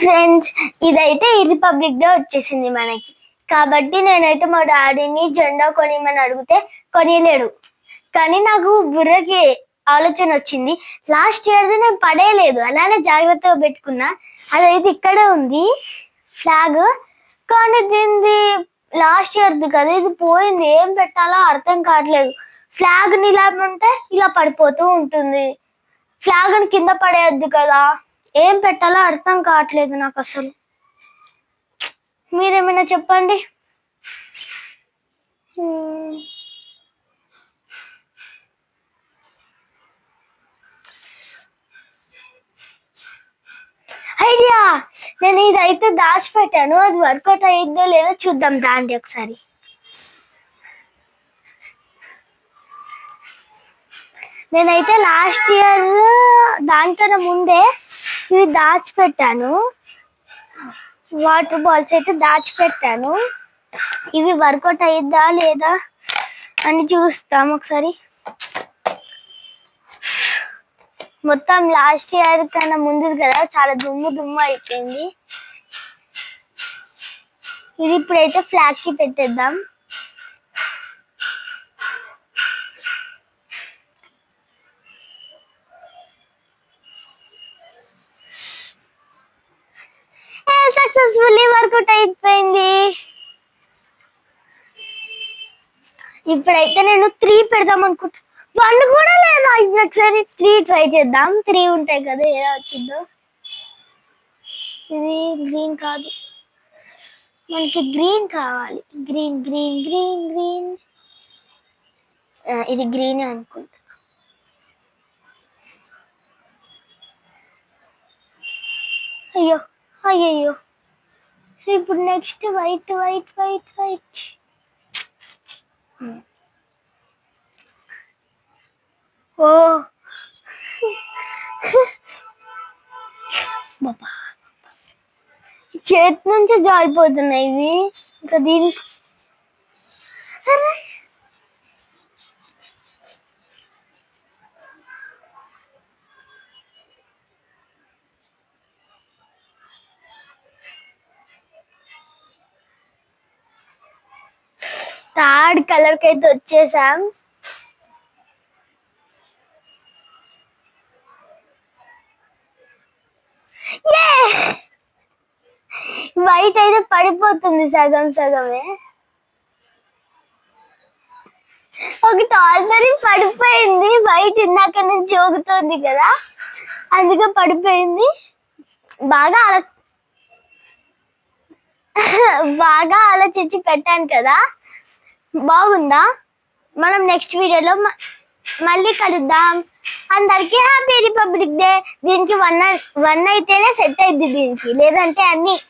Friends ఇదైతే ఈ republic day వచ్చేసింది మనకి. కాబట్టి నేనైతే మా డాడీని జెండా కొనిమని అడిగితే కొనియలేడు. కానీ నాకు బుర్రకి ఆలోచన వచ్చింది. లాస్ట్ ఇయర్ది నేను పడేయలేదు. అలానే జాగ్రత్తగా పెట్టుకున్నా. అదైతే ఇక్కడే ఉంది. ఫ్లాగ్ కానీ దీనిది లాస్ట్ ఇయర్ది కదా ఇది పోయింది. ఏం పెట్టాలో అర్థం కావట్లేదు. ఫ్లాగ్ ఇలా ఉంటే ఇలా పడిపోతూ ఉంటుంది. ఫ్లాగ్ని కింద పడేయద్దు కదా. ఏం పెట్టాలో అర్థం కావట్లేదు నాకు అసలు. మీరేమైనా చెప్పండి. ఐడియా! నేను ఇదైతే దాచిపెట్టాను. అది వర్కౌట్ అయ్యిందో లేదో చూద్దాం దాండి ఒకసారి. నేనైతే లాస్ట్ ఇయర్ దానికన్నా ముందే ఇవి దాచిపెట్టాను. వాటర్ బాల్స్ అయితే దాచిపెట్టాను. ఇవి వర్కౌట్ అయ్యిద్దా లేదా అని చూస్తాం ఒకసారి. మొత్తం లాస్ట్ ఇయర్ కన్నా ముందు కదా చాలా దుమ్ము దుమ్ము అయిపోయింది. ఇది ఇప్పుడైతే ఫ్లాగ్కి పెట్టేద్దాం. సక్సెస్ఫుల్లీ వర్కౌట్ అయిపోయింది ఇప్పుడైతే నేను త్రీ పెడదాం అనుకుంటున్నా వన్ కూడా లేదా? ఇప్పుడు ఒకసారి త్రీ ట్రై చేద్దాం. త్రీ ఉంటాయి కదా ఎలా వచ్చిందో. ఇది గ్రీన్ కాదు. మనకి గ్రీన్ కావాలి. Green green green green. ఇది గ్రీన్ అనుకుంటా. అయ్యో అయ్యయ్యో. ఇప్పుడు next white white white white ఓ. బాబా. చేతి నుంచి జారిపోతున్నాయి ఇవి. ఇంకా దీనికి థర్డ్ కలర్కి అయితే వచ్చేసాం వైట్ అయితే పడిపోతుంది సగం సగమే. ఒకటి ఆల్రెడీ పడిపోయింది. వైట్ ఇందాక నుంచి జోగుతోంది కదా. అందుకే పడిపోయింది. బాగా ఆలో బాగా ఆలోచించి పెట్టాను కదా. బాగుందా? మనం నెక్స్ట్ వీడియోలో మ- మళ్ళీ కలుద్దాం. అందరికీ హ్యాపీ రిపబ్లిక్ డే దీనికి వన్ వన్ అయితేనే సెట్ అయింది దీనికి. లేదంటే అన్ని.